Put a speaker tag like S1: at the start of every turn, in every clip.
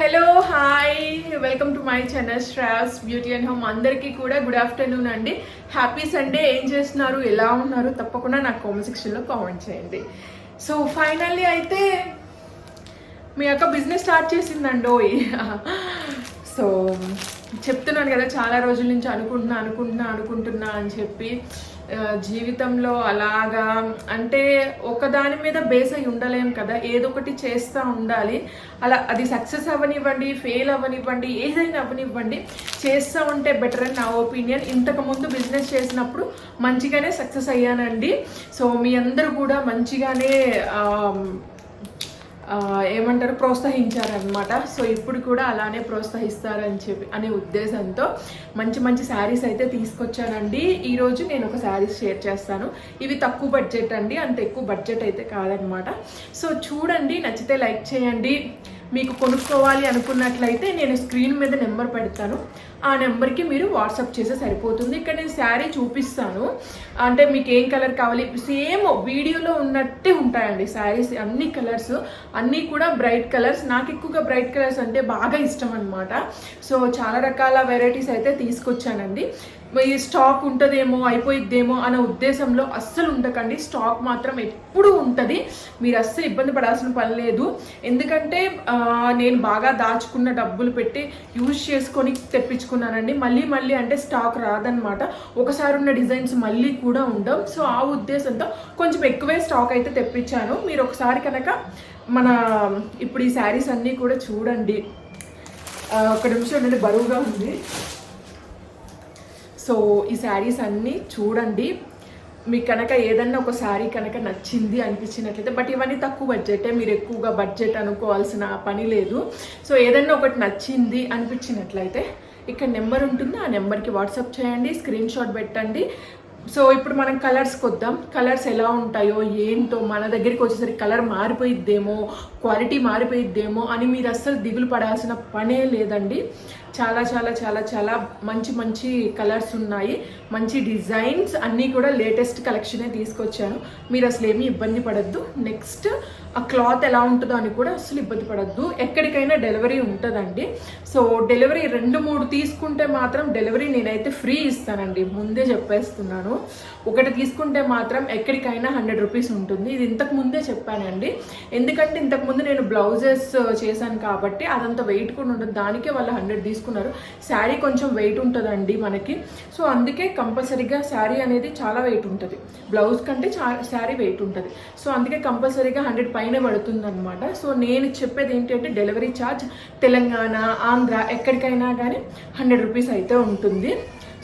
S1: hello hi welcome to my channel Sravs beauty and home అందరికీ కూడా good afternoon అండి happy Sunday ఏం చేస్తున్నారు ఎలా ఉన్నారు తప్పకుండా నాకు కామెంట్ సెక్షన్లో కామెంట్ చేయండి సో ఫైనల్లీ అయితే మీ యొక్క బిజినెస్ స్టార్ట్ చేసిందండో సో చెప్తున్నాను కదా చాలా రోజుల నుంచి అనుకుంటున్నా అనుకుంటున్నా అనుకుంటున్నా అని చెప్పి జీవితంలో అలాగా అంటే ఒకదాని మీద బేస్ అయి ఉండలేం కదా ఏదో ఒకటి చేస్తూ ఉండాలి అలా అది సక్సెస్ అవ్వనివ్వండి ఫెయిల్ అవ్వనివ్వండి ఏదైనా అవ్వనివ్వండి చేస్తూ ఉంటే బెటర్ అని నా ఒపీనియన్ ఇంతకుముందు బిజినెస్ చేసినప్పుడు మంచిగానే సక్సెస్ అయ్యానండి సో మీ అందరూ కూడా మంచిగానే ఏమంటారు ప్రోత్సహించారనమాట సో ఇప్పుడు కూడా అలానే ప్రోత్సహిస్తారని చెప్పి అనే ఉద్దేశంతో మంచి మంచి శారీస్ అయితే తీసుకొచ్చానండి ఈరోజు నేను ఒక శారీస్ షేర్ చేస్తాను ఇవి తక్కువ బడ్జెట్ అండి అంత ఎక్కువ బడ్జెట్ అయితే కాదనమాట సో చూడండి నచ్చితే లైక్ చేయండి మీకు కొనుక్కోవాలి అనుకున్నట్లయితే నేను స్క్రీన్ మీద నెంబర్ పెడతాను ఆ నెంబర్కి మీరు వాట్సాప్ చేస్తే సరిపోతుంది ఇక్కడ నేను శారీ చూపిస్తాను అంటే మీకు ఏం కలర్ కావాలి సేమ్ వీడియోలో ఉన్నట్టే ఉంటాయండి శారీస్ అన్ని కలర్స్ అన్నీ కూడా బ్రైట్ కలర్స్ నాకు ఎక్కువగా బ్రైట్ కలర్స్ అంటే బాగా ఇష్టం అనమాట సో చాలా రకాల వెరైటీస్ అయితే తీసుకొచ్చానండి ఈ స్టాక్ ఉంటుందేమో అయిపోయిద్దేమో అనే ఉద్దేశంలో అస్సలు ఉండకండి స్టాక్ మాత్రం ఎప్పుడు ఉంటుంది మీరు అస్సలు ఇబ్బంది పడాల్సిన పని లేదు ఎందుకంటే నేను బాగా దాచుకున్న డబ్బులు పెట్టి యూజ్ చేసుకొని తెప్పించు తెచ్చుకున్నానండి మళ్ళీ మళ్ళీ అంటే స్టాక్ రాదనమాట ఒకసారి ఉన్న డిజైన్స్ మళ్ళీ కూడా ఉండవు సో ఆ ఉద్దేశంతో కొంచెం ఎక్కువే స్టాక్ అయితే తెప్పించాను మీరు ఒకసారి కనుక మన ఇప్పుడు ఈ శారీస్ అన్నీ కూడా చూడండి ఒక నిమిషం ఉండండి బరువుగా ఉంది సో ఈ శారీస్ అన్నీ చూడండి మీకు కనుక ఏదన్నా ఒక శారీ కనుక నచ్చింది అనిపించినట్లయితే బట్ ఇవన్నీ తక్కువ బడ్జెటే మీరు ఎక్కువగా బడ్జెట్ అనుకోవాల్సిన పని లేదు సో ఏదన్నా ఒకటి నచ్చింది అనిపించినట్లయితే ఇక్కడ నెంబర్ ఉంటుంది ఆ నెంబర్కి వాట్సాప్ చేయండి స్క్రీన్ షాట్ పెట్టండి సో ఇప్పుడు మనం కలర్స్కి వద్దాం కలర్స్ ఎలా ఉంటాయో ఏంటో మన దగ్గరికి వచ్చేసరికి కలర్ మారిపోయిద్దేమో క్వాలిటీ మారిపోయిద్దేమో అని మీరు అస్సలు దిగులు పడాల్సిన పనే లేదండి చాలా చాలా చాలా చాలా మంచి మంచి కలర్స్ ఉన్నాయి మంచి డిజైన్స్ అన్నీ కూడా లేటెస్ట్ కలెక్షనే తీసుకొచ్చాను మీరు అసలు ఏమీ ఇబ్బంది పడద్దు నెక్స్ట్ ఆ క్లాత్ ఎలా ఉంటుందో అని కూడా అసలు ఇబ్బంది పడద్దు ఎక్కడికైనా డెలివరీ ఉంటుందండి సో డెలివరీ రెండు మూడు తీసుకుంటే మాత్రం డెలివరీ నేనైతే ఫ్రీ ఇస్తానండి ముందే చెప్పేస్తున్నాను ఒకటి తీసుకుంటే మాత్రం ఎక్కడికైనా హండ్రెడ్ రూపీస్ ఉంటుంది ఇది ఇంతకు ముందే చెప్పానండి ఎందుకంటే ఇంతకుముందు నేను బ్లౌజెస్ uh, చేశాను కాబట్టి అదంతా వెయిట్ కూడా ఉంటుంది దానికే వాళ్ళు హండ్రెడ్ తీసుకున్నారు శారీ కొంచెం వెయిట్ ఉంటుందండి మనకి సో అందుకే కంపల్సరీగా శారీ అనేది చాలా వెయిట్ ఉంటుంది బ్లౌజ్ కంటే చా శారీ వెయిట్ ఉంటుంది సో అందుకే కంపల్సరీగా హండ్రెడ్ పైన పైన పడుతుందనమాట సో నేను చెప్పేది ఏంటంటే డెలివరీ ఛార్జ్ తెలంగాణ ఆంధ్ర ఎక్కడికైనా కానీ హండ్రెడ్ రూపీస్ అయితే ఉంటుంది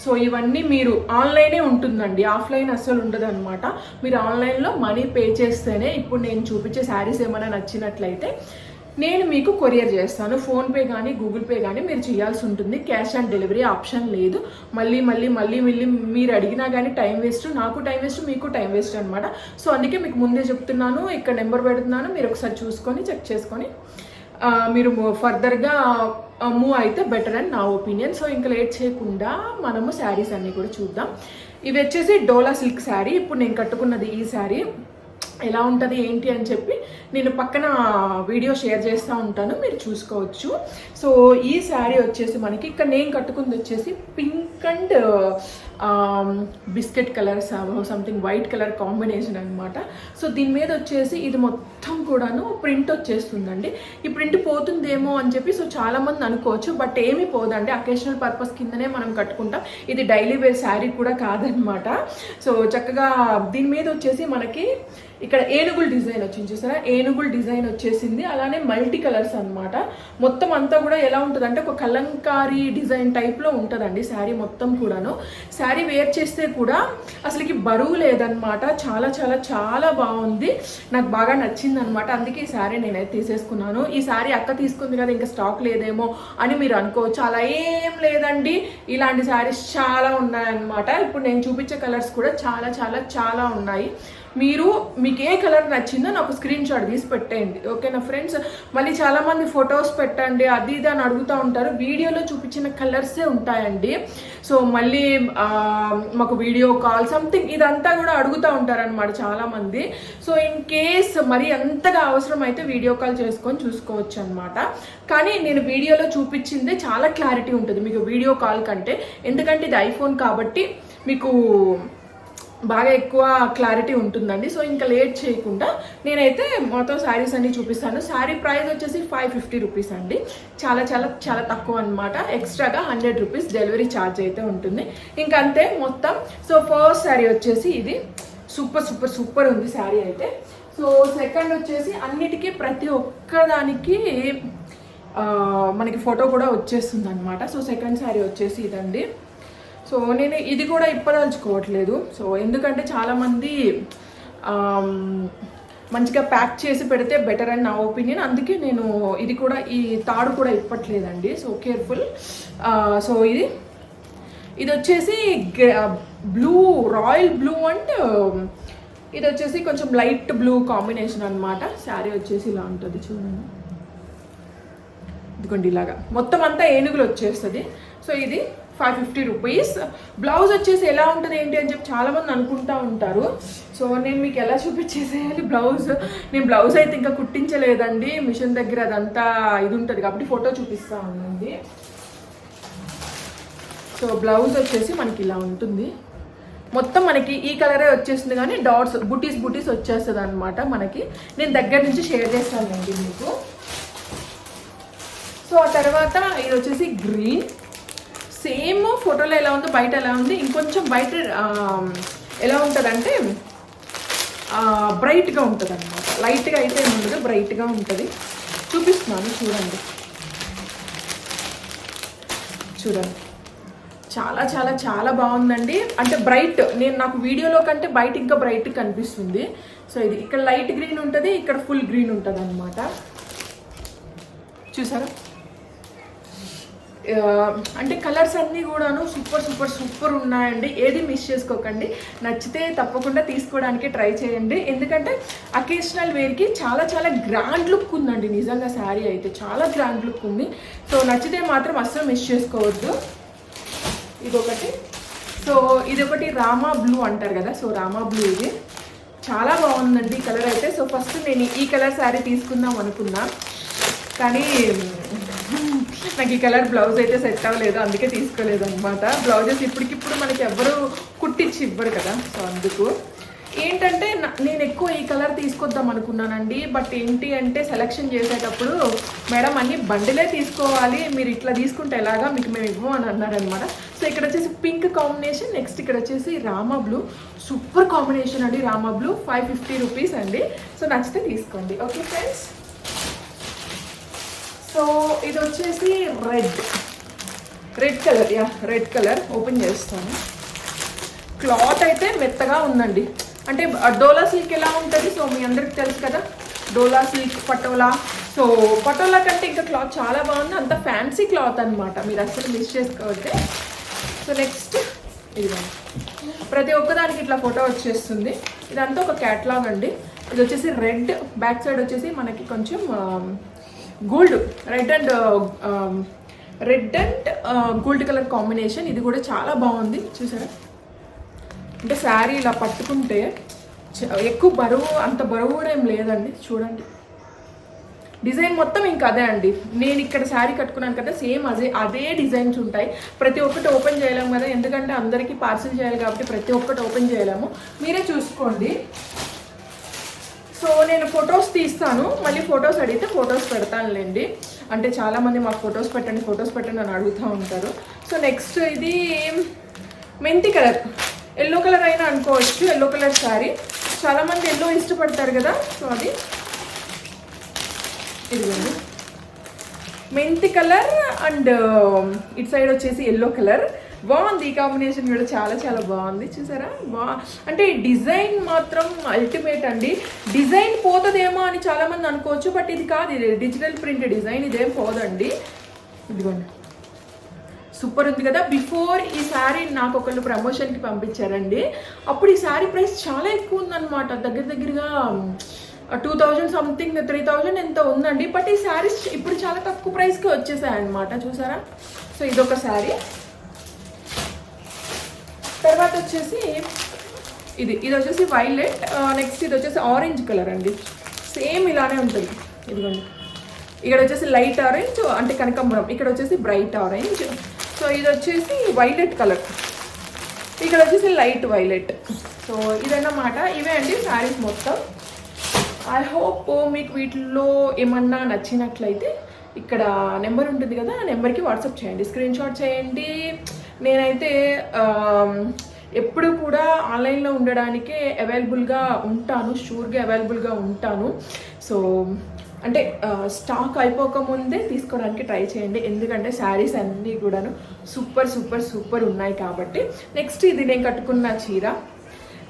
S1: సో ఇవన్నీ మీరు ఆన్లైనే ఉంటుందండి ఆఫ్లైన్ అస్సలు ఉండదు అనమాట మీరు ఆన్లైన్లో మనీ పే చేస్తేనే ఇప్పుడు నేను చూపించే శారీస్ ఏమైనా నచ్చినట్లయితే నేను మీకు కొరియర్ చేస్తాను ఫోన్పే కానీ గూగుల్ పే కానీ మీరు చేయాల్సి ఉంటుంది క్యాష్ ఆన్ డెలివరీ ఆప్షన్ లేదు మళ్ళీ మళ్ళీ మళ్ళీ మళ్ళీ మీరు అడిగినా కానీ టైం వేస్ట్ నాకు టైం వేస్ట్ మీకు టైం వేస్ట్ అనమాట సో అందుకే మీకు ముందే చెప్తున్నాను ఇక్కడ నెంబర్ పెడుతున్నాను మీరు ఒకసారి చూసుకొని చెక్ చేసుకొని మీరు ఫర్దర్గా మూవ్ అయితే బెటర్ అని నా ఒపీనియన్ సో ఇంకా లేట్ చేయకుండా మనము శారీస్ అన్నీ కూడా చూద్దాం ఇవి వచ్చేసి డోలా సిల్క్ శారీ ఇప్పుడు నేను కట్టుకున్నది ఈ శారీ ఎలా ఉంటుంది ఏంటి అని చెప్పి నేను పక్కన వీడియో షేర్ చేస్తూ ఉంటాను మీరు చూసుకోవచ్చు సో ఈ శారీ వచ్చేసి మనకి ఇక్కడ నేను కట్టుకుంది వచ్చేసి pink and biscuit colour something white colour combination అనమాట సో దీని మీద వచ్చేసి ఇది మొత్తం కూడాను ప్రింట్ వచ్చేస్తుందండి ఈ ప్రింట్ పోతుందేమో అని చెప్పి సో చాలామంది అనుకోవచ్చు బట్ ఏమీ పోదండి అకేషనల్ పర్పస్ కిందనే మనం కట్టుకుంటాం ఇది డైలీ వేర్ శారీ కూడా కాదనమాట సో చక్కగా దీని మీద వచ్చేసి మనకి ఇక్కడ ఏనుగుల డిజైన్ వచ్చింది చూసారా ఏనుగుల డిజైన్ వచ్చేసింది అలానే మల్టీ కలర్స్ అనమాట మొత్తం అంతా కూడా ఎలా ఉంటుందంటే ఒక కలంకారీ డిజైన్ టైప్లో ఉంటుందండి శారీ మొత్తం కూడాను శారీ వేర్ చేస్తే కూడా అసలుకి బరువు లేదనమాట చాలా చాలా చాలా బాగుంది నాకు బాగా నచ్చింది అనమాట అందుకే ఈ శారీ నేనైతే తీసేసుకున్నాను ఈ శారీ అక్క తీసుకుంది కదా ఇంకా స్టాక్ లేదేమో అని మీరు అనుకోవచ్చు అలా ఏం లేదండి ఇలాంటి శారీస్ చాలా ఉన్నాయన్నమాట ఇప్పుడు నేను చూపించే కలర్స్ కూడా చాలా చాలా చాలా ఉన్నాయి మీరు మీకు ఏ కలర్ నచ్చిందో నాకు స్క్రీన్ షాట్ తీసి పెట్టేయండి ఓకేనా ఫ్రెండ్స్ మళ్ళీ చాలామంది ఫొటోస్ పెట్టండి అది ఇది అని అడుగుతూ ఉంటారు వీడియోలో చూపించిన కలర్సే ఉంటాయండి సో మళ్ళీ మాకు వీడియో కాల్ సంథింగ్ ఇదంతా కూడా అడుగుతూ ఉంటారనమాట చాలామంది సో ఇన్ కేస్ మరి అంతగా అవసరం అయితే వీడియో కాల్ చేసుకొని చూసుకోవచ్చు అనమాట కానీ నేను వీడియోలో చూపించిందే చాలా క్లారిటీ ఉంటుంది మీకు వీడియో కాల్ కంటే ఎందుకంటే ఇది ఐఫోన్ కాబట్టి మీకు బాగా ఎక్కువ క్లారిటీ ఉంటుందండి సో ఇంకా లేట్ చేయకుండా నేనైతే మొత్తం శారీస్ అన్ని చూపిస్తాను శారీ ప్రైస్ వచ్చేసి ఫైవ్ ఫిఫ్టీ రూపీస్ అండి చాలా చాలా చాలా తక్కువ అనమాట ఎక్స్ట్రాగా హండ్రెడ్ రూపీస్ డెలివరీ ఛార్జ్ అయితే ఉంటుంది ఇంకంతే మొత్తం సో ఫస్ట్ శారీ వచ్చేసి ఇది సూపర్ సూపర్ సూపర్ ఉంది శారీ అయితే సో సెకండ్ వచ్చేసి అన్నిటికీ ప్రతి ఒక్కదానికి మనకి ఫోటో కూడా వచ్చేస్తుంది అనమాట సో సెకండ్ శారీ వచ్చేసి ఇదండి సో నేను ఇది కూడా ఇప్పదలుచుకోవట్లేదు సో ఎందుకంటే చాలామంది మంచిగా ప్యాక్ చేసి పెడితే బెటర్ అని నా ఒపీనియన్ అందుకే నేను ఇది కూడా ఈ తాడు కూడా ఇప్పట్లేదండి సో కేర్ఫుల్ సో ఇది ఇది వచ్చేసి బ్లూ రాయల్ బ్లూ అండ్ ఇది వచ్చేసి కొంచెం లైట్ బ్లూ కాంబినేషన్ అనమాట శారీ వచ్చేసి ఇలా ఉంటుంది చూడండి ఇదిగోండి ఇలాగా మొత్తం అంతా ఏనుగులు వచ్చేస్తుంది సో ఇది ఫైవ్ ఫిఫ్టీ రూపీస్ బ్లౌజ్ వచ్చేసి ఎలా ఉంటుంది ఏంటి అని చెప్పి చాలామంది అనుకుంటూ ఉంటారు సో నేను మీకు ఎలా చూపించేసేయాలి బ్లౌజ్ నేను బ్లౌజ్ అయితే ఇంకా కుట్టించలేదండి మిషన్ దగ్గర అదంతా ఇది ఉంటుంది కాబట్టి ఫోటో చూపిస్తా ఉందండి సో బ్లౌజ్ వచ్చేసి మనకి ఇలా ఉంటుంది మొత్తం మనకి ఈ కలరే వచ్చేసింది కానీ డాట్స్ బుటీస్ బుటీస్ వచ్చేస్తుంది అనమాట మనకి నేను దగ్గర నుంచి షేర్ చేస్తానండి మీకు సో ఆ తర్వాత ఇది వచ్చేసి గ్రీన్ సేమ్ ఫోటోలో ఎలా ఉందో బయట ఎలా ఉంది ఇంకొంచెం బయట ఎలా ఉంటుందంటే బ్రైట్గా ఉంటుంది అనమాట లైట్గా అయితే ఉండదు బ్రైట్గా ఉంటుంది చూపిస్తున్నాను చూడండి చూడండి చాలా చాలా చాలా బాగుందండి అంటే బ్రైట్ నేను నాకు వీడియోలో కంటే బయట ఇంకా బ్రైట్ కనిపిస్తుంది సో ఇది ఇక్కడ లైట్ గ్రీన్ ఉంటుంది ఇక్కడ ఫుల్ గ్రీన్ ఉంటుంది అనమాట చూసారా అంటే కలర్స్ అన్నీ కూడాను సూపర్ సూపర్ సూపర్ ఉన్నాయండి ఏది మిస్ చేసుకోకండి నచ్చితే తప్పకుండా తీసుకోవడానికి ట్రై చేయండి ఎందుకంటే అకేషనల్ వేర్కి చాలా చాలా గ్రాండ్ లుక్ ఉందండి నిజంగా శారీ అయితే చాలా గ్రాండ్ లుక్ ఉంది సో నచ్చితే మాత్రం అస్సలు మిస్ చేసుకోవద్దు ఇదొకటి సో ఇదొకటి రామా బ్లూ అంటారు కదా సో రామా బ్లూ ఇది చాలా బాగుందండి ఈ కలర్ అయితే సో ఫస్ట్ నేను ఈ కలర్ శారీ తీసుకుందాం అనుకున్నా కానీ నాకు ఈ కలర్ బ్లౌజ్ అయితే సెట్ అవ్వలేదు అందుకే తీసుకోలేదు అనమాట బ్లౌజెస్ ఇప్పటికిప్పుడు మనకి ఎవరు కుట్టించి ఇవ్వరు కదా సో అందుకు ఏంటంటే నేను ఎక్కువ ఈ కలర్ తీసుకొద్దాం అనుకున్నానండి బట్ ఏంటి అంటే సెలెక్షన్ చేసేటప్పుడు మేడం అన్ని బండిలే తీసుకోవాలి మీరు ఇట్లా తీసుకుంటే ఎలాగా మీకు మేము ఇవ్వం అని అన్నారనమాట సో ఇక్కడ వచ్చేసి పింక్ కాంబినేషన్ నెక్స్ట్ ఇక్కడ వచ్చేసి రామా బ్లూ సూపర్ కాంబినేషన్ అండి Rama blue five fifty rupees అండి సో నచ్చితే తీసుకోండి ఓకే ఫ్రెండ్స్ సో ఇది వచ్చేసి red red colour yeah red colour open చేస్తాను క్లాత్ అయితే మెత్తగా ఉందండి అంటే డోలా సిల్క్ ఎలా ఉంటుంది సో మీ అందరికి తెలుసు కదా డోలా సిల్క్ పటోలా సో పటోలా కంటే ఇంకా క్లాత్ చాలా బాగుంది అంత ఫ్యాన్సీ క్లాత్ అనమాట మీరు అసలు మిస్ చేసుకోవద్దే సో నెక్స్ట్ ఇది ప్రతి ఒక్కదానికి ఇట్లా ఫోటో వచ్చేస్తుంది ఇదంతా ఒక క్యాట్లాగ్ అండి ఇది వచ్చేసి రెడ్ బ్యాక్ సైడ్ వచ్చేసి మనకి కొంచెం um, gold red and red and gold colour combination ఇది కూడా చాలా బాగుంది చూసారా అంటే శారీ ఇలా పట్టుకుంటే ఎక్కువ బరువు అంత బరువు కూడా ఏం లేదండి చూడండి డిజైన్ మొత్తం ఇంకా అదే అండి నేను ఇక్కడ శారీ కట్టుకున్నాను కదా సేమ్ అదే అదే డిజైన్స్ ఉంటాయి ప్రతి ఒక్కటి ఓపెన్ చేయలేము కదా ఎందుకంటే అందరికీ పార్సిల్ చేయాలి కాబట్టి ప్రతి ఒక్కటి ఓపెన్ చేయలేము మీరే చూసుకోండి సో నేను ఫొటోస్ తీస్తాను మళ్ళీ ఫొటోస్ అడిగితే ఫొటోస్ పెడతానులేండి అంటే చాలామంది మాకు ఫొటోస్ పెట్టండి ఫొటోస్ పెట్టండి అని అడుగుతూ ఉంటారు సో నెక్స్ట్ ఇది మెంతి కలర్ ఎల్లో కలర్ అయినా అనుకోవచ్చు ఎల్లో కలర్ శారీ చాలామంది ఎల్లో ఇష్టపడతారు కదా సో అది ఇదిగోండి మెంతి కలర్ అండ్ ఇటు సైడ్ వచ్చేసి ఎల్లో కలర్ బాగుంది ఈ కాంబినేషన్ కూడా చాలా చాలా బాగుంది చూసారా బా అంటే డిజైన్ మాత్రం అల్టిమేట్ అండి డిజైన్ పోతుందేమో అని చాలామంది అనుకోవచ్చు బట్ ఇది కాదు ఇది డిజిటల్ ప్రింట్ డిజైన్ ఇదేం పోదండి ఇదిగోండి సూపర్ ఉంది కదా బిఫోర్ ఈ శారీ నాకు ఒకళ్ళు ప్రమోషన్కి పంపించారండి అప్పుడు ఈ శారీ ప్రైస్ చాలా ఎక్కువ ఉందన్నమాట దగ్గర దగ్గరగా two thousand something three thousand ఎంత ఉందండి బట్ ఈ శారీస్ ఇప్పుడు చాలా తక్కువ ప్రైస్కి వచ్చేసాయి అనమాట చూసారా సో ఇదొక శారీ తర్వాత వచ్చేసి ఇది ఇది వచ్చేసి వైలెట్ నెక్స్ట్ ఇది వచ్చేసి ఆరెంజ్ కలర్ అండి సేమ్ ఇలానే ఉంటుంది ఇదిగోండి ఇక్కడ వచ్చేసి లైట్ ఆరెంజ్ అంటే కనకంబరం ఇక్కడ వచ్చేసి బ్రైట్ ఆరెంజ్ సో ఇది వచ్చేసి వైలెట్ కలర్ ఇక్కడ వచ్చేసి లైట్ వైలెట్ సో ఇదన్నమాట ఇవే అండి శారీస్ మొత్తం ఐ హోప్ మీకు వీటిల్లో ఏమన్నా నచ్చినట్లయితే ఇక్కడ నెంబర్ ఉంటుంది కదా ఆ నెంబర్కి వాట్సాప్ చేయండి స్క్రీన్ షాట్ చేయండి నేనైతే ఎప్పుడు కూడా ఆన్లైన్లో ఉండడానికే అవైలబుల్గా ఉంటాను షూర్గా అవైలబుల్గా ఉంటాను సో అంటే స్టాక్ అయిపోకముందే తీసుకోవడానికి ట్రై చేయండి ఎందుకంటే శారీస్ అన్నీ కూడాను సూపర్ సూపర్ సూపర్ ఉన్నాయి కాబట్టి నెక్స్ట్ ఇది నేను కట్టుకున్న చీర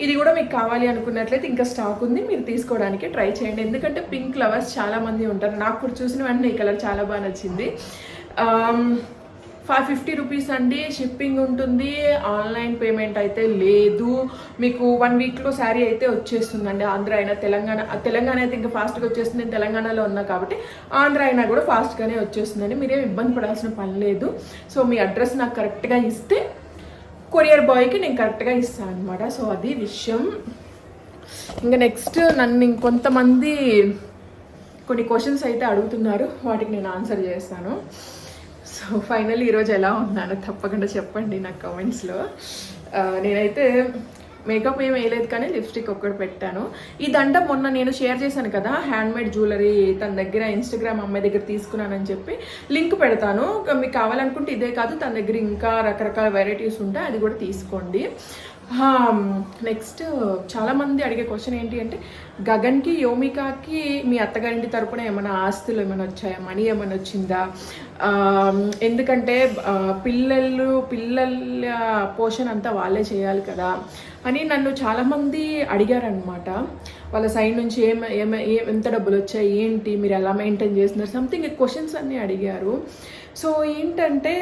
S1: ఇది కూడా మీకు కావాలి అనుకున్నట్లయితే ఇంకా స్టాక్ ఉంది మీరు తీసుకోవడానికి ట్రై చేయండి ఎందుకంటే పింక్ లవర్స్ చాలామంది ఉంటారు నాకు కూడా చూసిన వెంటనే ఈ కలర్ చాలా బాగా నచ్చింది ఫైవ్ ఫిఫ్టీ రూపీస్ అండి షిప్పింగ్ ఉంటుంది ఆన్లైన్ పేమెంట్ అయితే లేదు మీకు వన్ వీక్లో శారీ అయితే వచ్చేస్తుందండి ఆంధ్ర అయినా తెలంగాణ తెలంగాణ అయితే ఇంకా ఫాస్ట్గా వచ్చేస్తుంది తెలంగాణలో ఉన్నా కాబట్టి ఆంధ్ర అయినా కూడా ఫాస్ట్గానే వచ్చేస్తుందండి మీరేం ఇబ్బంది పడాల్సిన పని లేదు సో మీ అడ్రస్ నాకు కరెక్ట్గా ఇస్తే కొరియర్ బాయ్కి నేను కరెక్ట్గా ఇస్తాను అనమాట సో అది విషయం ఇంకా నెక్స్ట్ నన్ను ఇంకొంతమంది కొన్ని క్వశ్చన్స్ అయితే అడుగుతున్నారు వాటికి నేను ఆన్సర్ చేస్తాను సో ఫైనల్ ఈరోజు ఎలా ఉన్నానో తప్పకుండా చెప్పండి నా కామెంట్స్లో నేనైతే మేకప్ ఏం వేయలేదు కానీ లిప్స్టిక్ ఒక్కటి పెట్టాను ఇదంట మొన్న నేను షేర్ చేశాను కదా హ్యాండ్మేడ్ జ్యువెలరీ తన దగ్గర ఇన్స్టాగ్రామ్ అమ్మాయి దగ్గర తీసుకున్నానని చెప్పి లింక్ పెడతాను మీకు కావాలనుకుంటే ఇదే కాదు తన దగ్గర ఇంకా రకరకాల వెరైటీస్ ఉంటాయి అది కూడా తీసుకోండి నెక్స్ట్ చాలామంది అడిగే క్వశ్చన్ ఏంటి అంటే గగన్కి యోమికాకి మీ అత్తగారింటి తరపున ఏమైనా ఆస్తులు ఏమైనా వచ్చాయా మనీ ఏమైనా వచ్చిందా ఎందుకంటే పిల్లలు పిల్లల పోషన్ అంతా వాళ్ళే చేయాలి కదా అని నన్ను చాలామంది అడిగారనమాట వాళ్ళ సైడ్ నుంచి ఏం ఏమ ఎంత డబ్బులు వచ్చాయి ఏంటి మీరు ఎలా మెయింటైన్ చేస్తున్నారు సంథింగ్ క్వశ్చన్స్ అన్నీ అడిగారు సో ఏంటంటే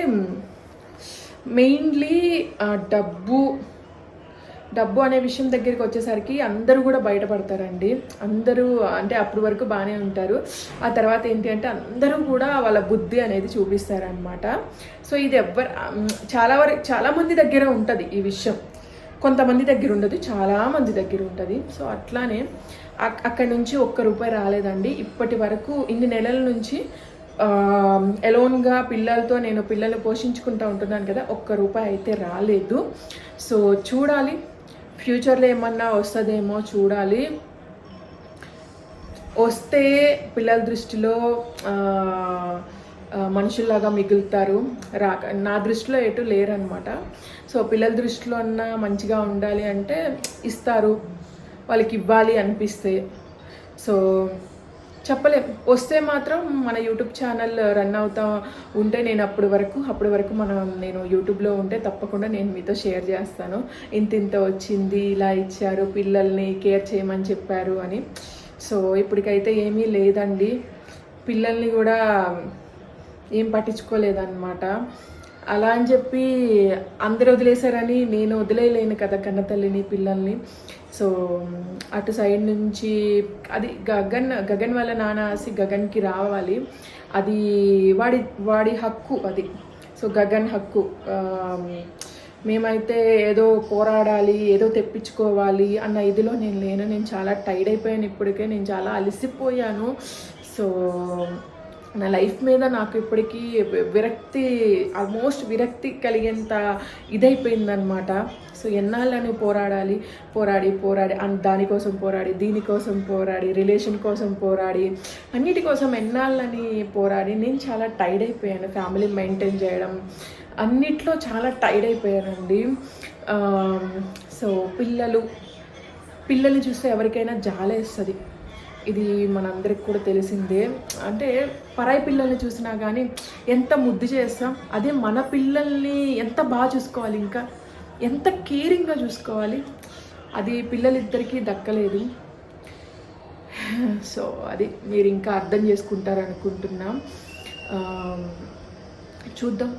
S1: మెయిన్లీ డబ్బు డబ్బు అనే విషయం దగ్గరికి వచ్చేసరికి అందరూ కూడా బయటపడతారండి అందరూ అంటే అప్పటి వరకు బాగానే ఉంటారు ఆ తర్వాత ఏంటి అంటే అందరూ కూడా వాళ్ళ బుద్ధి అనేది చూపిస్తారనమాట సో ఇది ఎవరు చాలా వరకు చాలామంది దగ్గర ఉంటుంది ఈ విషయం కొంతమంది దగ్గర ఉండదు చాలామంది దగ్గర ఉంటుంది సో అట్లానే అక్కడ నుంచి ఒక్క రూపాయి రాలేదండి ఇప్పటి వరకు ఇన్ని నెలల నుంచి ఎలోన్గా పిల్లలతో నేను పిల్లలు పోషించుకుంటూ ఉంటున్నాను కదా ఒక్క రూపాయి అయితే రాలేదు సో చూడాలి ఫ్యూచర్లో ఏమన్నా వస్తుందేమో చూడాలి వస్తే పిల్లల దృష్టిలో మనుషుల్లాగా మిగులుతారు రా నా దృష్టిలో ఎటు లేరనమాట సో పిల్లల దృష్టిలో అన్న మంచిగా ఉండాలి అంటే ఇస్తారు వాళ్ళకి ఇవ్వాలి అనిపిస్తే సో చెప్పలేం వస్తే మాత్రం మన యూట్యూబ్ ఛానల్ రన్ అవుతా ఉంటే నేను అప్పటి వరకు అప్పటి వరకు మనం నేను యూట్యూబ్లో ఉంటే తప్పకుండా నేను మీతో షేర్ చేస్తాను ఇంత ఇంత వచ్చింది ఇలా ఇచ్చారు పిల్లల్ని కేర్ చేయమని చెప్పారు అని సో ఇప్పటికైతే ఏమీ లేదండి పిల్లల్ని కూడా ఏం పట్టించుకోలేదన్నమాట అలా అని చెప్పి అందరు వదిలేశారని నేను వదిలేయలేను కదా కన్న తల్లిని పిల్లల్ని సో అటు సైడ్ నుంచి అది గగన్ గగన్ వాళ్ళ నాన్న ఆసి గగన్కి రావాలి అది వాడి వాడి హక్కు అది సో గగన్ హక్కు మేమైతే ఏదో పోరాడాలి ఏదో తెప్పించుకోవాలి అన్న ఇదిలో నేను లేను నేను చాలా టైర్డ్ అయిపోయాను ఇప్పటికే నేను చాలా అలసిపోయాను సో నా లైఫ్ మీద నాకు ఇప్పటికీ విరక్తి ఆల్మోస్ట్ విరక్తి కలిగేంత ఇదైపోయిందనమాట సో ఎన్నాళ్ళని పోరాడాలి పోరాడి పోరాడి దానికోసం పోరాడి దీనికోసం పోరాడి రిలేషన్ కోసం పోరాడి అన్నిటి కోసం ఎన్నాళ్ళని పోరాడి నేను చాలా టైర్డ్ అయిపోయాను ఫ్యామిలీ మెయింటైన్ చేయడం అన్నిట్లో చాలా టైర్డ్ అయిపోయానండి సో పిల్లలు పిల్లలు చూస్తే ఎవరికైనా జాలేస్తుంది ఇది మనందరికి కూడా తెలిసిందే అంటే పరాయి పిల్లల్ని చూసినా కానీ ఎంత ముద్దు చేస్తాం అదే మన పిల్లల్ని ఎంత బాగా చూసుకోవాలి ఇంకా ఎంత కేరింగ్గా చూసుకోవాలి అది పిల్లలిద్దరికీ దక్కలేదు సో అది మీరు ఇంకా అర్థం చేసుకుంటారనుకుంటున్నాం చూద్దాం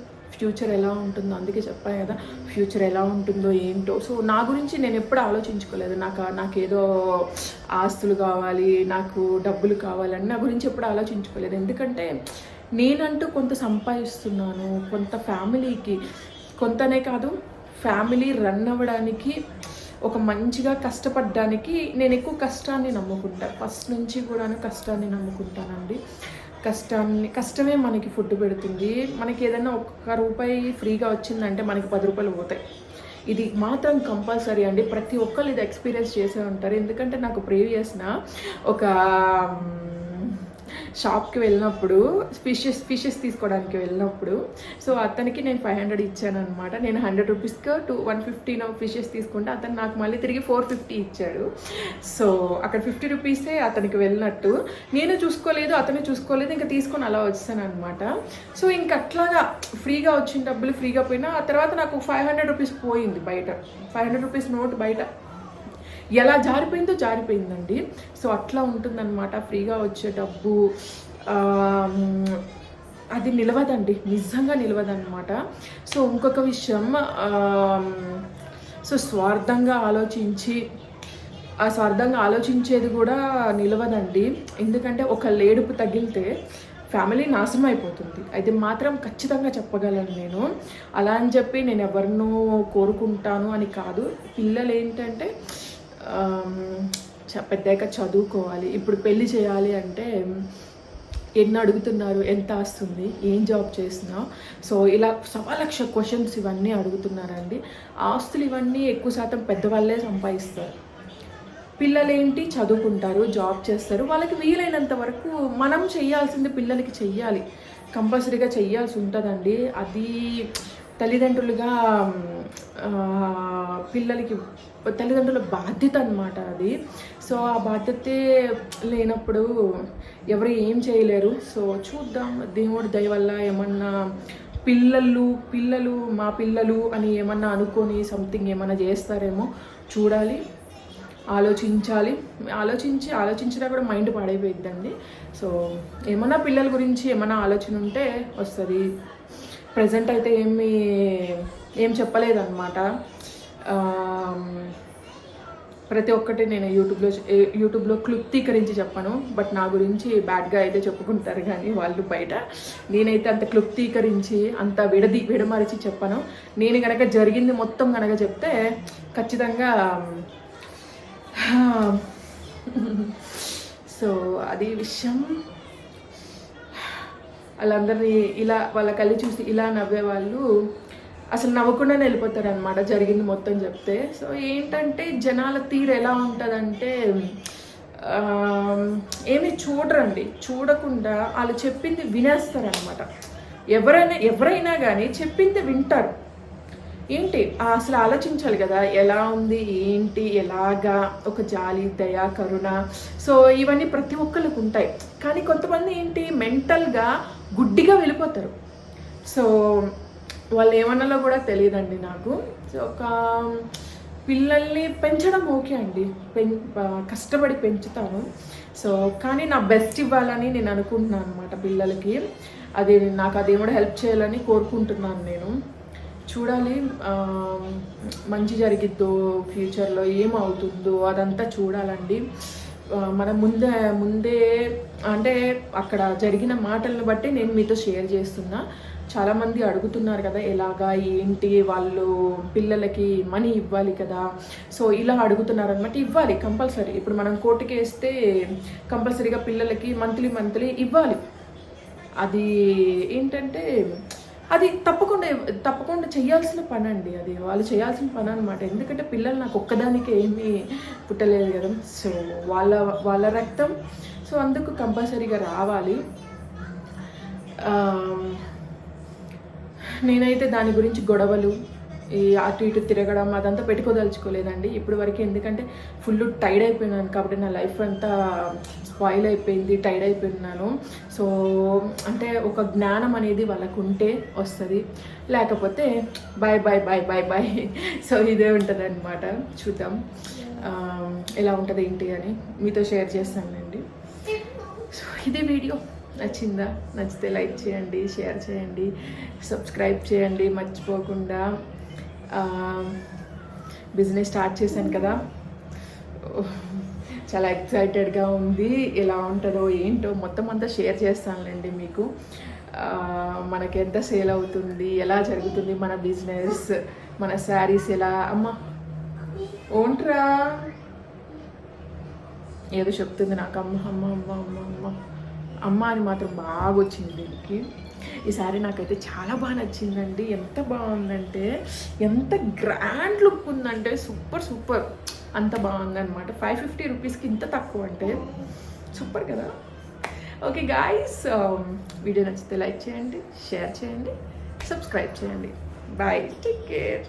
S1: ఫ్యూచర్ ఎలా ఉంటుందో అందుకే చెప్పాలి కదా ఫ్యూచర్ ఎలా ఉంటుందో ఏంటో సో నా గురించి నేను ఎప్పుడు ఆలోచించుకోలేదు నాకు నాకేదో ఆస్తులు కావాలి నాకు డబ్బులు కావాలని నా గురించి ఎప్పుడు ఆలోచించుకోలేదు ఎందుకంటే నేనంటూ కొంత సంపాదిస్తున్నాను కొంత ఫ్యామిలీకి కొంతనే కాదు ఫ్యామిలీ రన్ అవ్వడానికి ఒక మంచిగా కష్టపడ్డానికి నేను ఎక్కువ కష్టాన్ని నమ్ముకుంటాను ఫస్ట్ నుంచి కూడా కష్టాన్ని నమ్ముకుంటానండి కష్టాన్ని కష్టమే మనకి ఫుడ్ పెడుతుంది మనకి ఏదైనా ఒక్క రూపాయి ఫ్రీగా వచ్చిందంటే మనకి పది రూపాయలు పోతాయి ఇది మాత్రం కంపల్సరీ అండి ప్రతి ఒక్కళ్ళు ఇది ఎక్స్పీరియన్స్ చేసే ఉంటారు ఎందుకంటే నాకు ప్రీవియస్న ఒక షాప్కి వెళ్ళినప్పుడు ఫిషెస్ ఫిషెస్ తీసుకోవడానికి వెళ్ళినప్పుడు సో అతనికి నేను ఫైవ్ హండ్రెడ్ ఇచ్చాను అనమాట నేను హండ్రెడ్ రూపీస్కి టూ వన్ ఫిఫ్టీ ఫిషెస్ తీసుకుంటే అతను నాకు మళ్ళీ తిరిగి ఫోర్ ఫిఫ్టీ ఇచ్చాడు సో అక్కడ ఫిఫ్టీ రూపీసే అతనికి వెళ్ళినట్టు నేను చూసుకోలేదు అతను చూసుకోలేదు ఇంకా తీసుకొని అలా వచ్చాను అనమాట సో ఇంక అట్లాగా ఫ్రీగా వచ్చిన డబ్బులు ఫ్రీగా పోయినా ఆ తర్వాత నాకు ఫైవ్ హండ్రెడ్ రూపీస్ పోయింది బయట ఫైవ్ హండ్రెడ్ రూపీస్ నోట్ బయట ఎలా జారిపోయిందో జారిపోయిందండి సో అట్లా ఉంటుందన్నమాట ఫ్రీగా వచ్చే డబ్బు అది నిలవదండి నిజంగా నిలవదన్నమాట సో ఇంకొక విషయం సో స్వార్థంగా ఆలోచించి ఆ స్వార్థంగా ఆలోచించేది కూడా నిలవదండి ఎందుకంటే ఒక లేడుపు తగిలితే ఫ్యామిలీ నాశనం అయిపోతుంది అయితే మాత్రం ఖచ్చితంగా చెప్పగలను నేను అలా అని చెప్పి నేను ఎవరినో కోరుకుంటాను అని కాదు పిల్లలు ఏంటంటే పెద్దాక చదువుకోవాలి ఇప్పుడు పెళ్ళి చేయాలి అంటే ఎన్ని అడుగుతున్నారు ఎంత వస్తుంది ఏం జాబ్ చేస్తున్నావు సో ఇలా సవా లక్ష క్వశ్చన్స్ ఇవన్నీ అడుగుతున్నారండి ఆస్తులు ఇవన్నీ ఎక్కువ శాతం పెద్దవాళ్ళే సంపాదిస్తారు పిల్లలేంటి చదువుకుంటారు జాబ్ చేస్తారు వాళ్ళకి వీలైనంత వరకు మనం చేయాల్సింది పిల్లలకి చెయ్యాలి కంపల్సరీగా చెయ్యాల్సి ఉంటుందండి అది తల్లిదండ్రులుగా పిల్లలకి తల్లిదండ్రుల బాధ్యత అనమాట అది సో ఆ బాధ్యతే లేనప్పుడు ఎవరు ఏం చేయలేరు సో చూద్దాం దేవుడు దయ వల్ల ఏమన్నా పిల్లలు పిల్లలు మా పిల్లలు అని ఏమన్నా అనుకొని సంథింగ్ ఏమన్నా చేస్తారేమో చూడాలి ఆలోచించాలి ఆలోచించి ఆలోచించినా కూడా మైండ్ పాడైపోయిద్దండి సో ఏమన్నా పిల్లల గురించి ఏమైనా ఆలోచన ఉంటే వస్తుంది ప్రజెంట్ అయితే ఏమి ఏం చెప్పలేదన్నమాట ప్రతి ఒక్కటి నేను యూట్యూబ్లో యూట్యూబ్లో క్లుప్తీకరించి చెప్పను బట్ నా గురించి బ్యాడ్గా అయితే చెప్పుకుంటారు కానీ వాళ్ళు బయట నేనైతే అంత క్లుప్తీకరించి అంత విడది విడమరిచి చెప్పను నేను కనుక జరిగింది మొత్తం కనుక చెప్తే ఖచ్చితంగా సో అది విషయం వాళ్ళందరినీ ఇలా వాళ్ళ కళ్ళు చూసి ఇలా నవ్వే వాళ్ళు అసలు నవ్వకుండానే వెళ్ళిపోతారు అనమాట జరిగింది మొత్తం చెప్తే సో ఏంటంటే జనాల తీరు ఎలా ఉంటుందంటే ఏమి చూడరండి చూడకుండా వాళ్ళు చెప్పింది వినేస్తారనమాట ఎవరైనా ఎవరైనా కానీ చెప్పింది వింటారు ఏంటి అసలు ఆలోచించాలి కదా ఎలా ఉంది ఏంటి ఎలాగా ఒక జాలి దయ కరుణ సో ఇవన్నీ ప్రతి ఒక్కరికి ఉంటాయి కానీ కొంతమంది ఏంటి మెంటల్గా గుడ్డిగా వెళ్ళిపోతారు సో వాళ్ళు ఏమన్నాలో కూడా తెలియదండి నాకు సో ఒక పిల్లల్ని పెంచడం ఓకే అండి పెం కష్టపడి పెంచుతాను సో కానీ నా బెస్ట్ ఇవ్వాలని నేను అనుకుంటున్నాను అనమాట పిల్లలకి అది నాకు అది కూడా హెల్ప్ చేయాలని కోరుకుంటున్నాను నేను చూడాలి మంచి జరిగిద్దో ఫ్యూచర్లో ఏమవుతుందో అదంతా చూడాలండి మనం ముందే ముందే అంటే అక్కడ జరిగిన మాటలను బట్టి నేను మీతో షేర్ చేస్తున్నా చాలామంది అడుగుతున్నారు కదా ఎలాగా ఏంటి వాళ్ళు పిల్లలకి మనీ ఇవ్వాలి కదా సో ఇలా అడుగుతున్నారు అనమాట ఇవ్వాలి కంపల్సరీ ఇప్పుడు మనం కోర్టుకి వేస్తే కంపల్సరీగా పిల్లలకి మంత్లీ మంత్లీ ఇవ్వాలి అది ఏంటంటే అది తప్పకుండా తప్పకుండా చేయాల్సిన పని అండి అది వాళ్ళు చేయాల్సిన పని అనమాట ఎందుకంటే పిల్లలు నాకు ఒక్కదానికి ఏమీ పుట్టలేదు కదా సో వాళ్ళ వాళ్ళ రక్తం సో అందుకు కంపల్సరీగా రావాలి నేనైతే దాని గురించి గొడవలు ఈ అటు ఇటు తిరగడం అదంతా పెట్టుకోదలుచుకోలేదండి ఇప్పుడు వరకు ఎందుకంటే ఫుల్ టైడ్ అయిపోయినాను కాబట్టి నా లైఫ్ అంతా స్పాయిల్ అయిపోయింది టైడ్ అయిపోయినాను సో అంటే ఒక జ్ఞానం అనేది వాళ్ళకు ఉంటే వస్తుంది లేకపోతే bye bye bye bye bye so ఇదే ఉంటుంది అనమాట చూద్దాం um, ఎలా ఉంటుంది ఏంటి అని మీతో షేర్ చేస్తానండి సో ఇదే వీడియో నచ్చిందా నచ్చితే లైక్ చేయండి షేర్ చేయండి సబ్స్క్రైబ్ చేయండి మర్చిపోకుండా బిజినెస్ స్టార్ట్ చేశాను కదా చాలా ఎక్సైటెడ్గా ఉంది ఎలా ఉంటుందో ఏంటో మొత్తం అంతా షేర్ చేస్తానులేండి మీకు మనకి ఎంత సేల్ అవుతుంది ఎలా జరుగుతుంది మన బిజినెస్ మన శారీస్ ఎలా అమ్మ ఓంట్రా ఏదో చెప్తుంది నాకు అమ్మ అమ్మ అమ్మ అమ్మ అమ్మ అమ్మ అని మాత్రం బాగా వచ్చింది దీనికి ఈ శారీ నాకైతే చాలా బాగా నచ్చిందండి ఎంత బాగుందంటే ఎంత గ్రాండ్ లుక్ ఉందంటే సూపర్ సూపర్ అంత బాగుందనమాట ఫైవ్ ఫిఫ్టీ రూపీస్కి ఇంత తక్కువ అంటే సూపర్ కదా ఓకే గాయస్ um, వీడియో నచ్చితే లైక్ చేయండి షేర్ చేయండి సబ్స్క్రైబ్ చేయండి బాయ్ టేక్ కేర్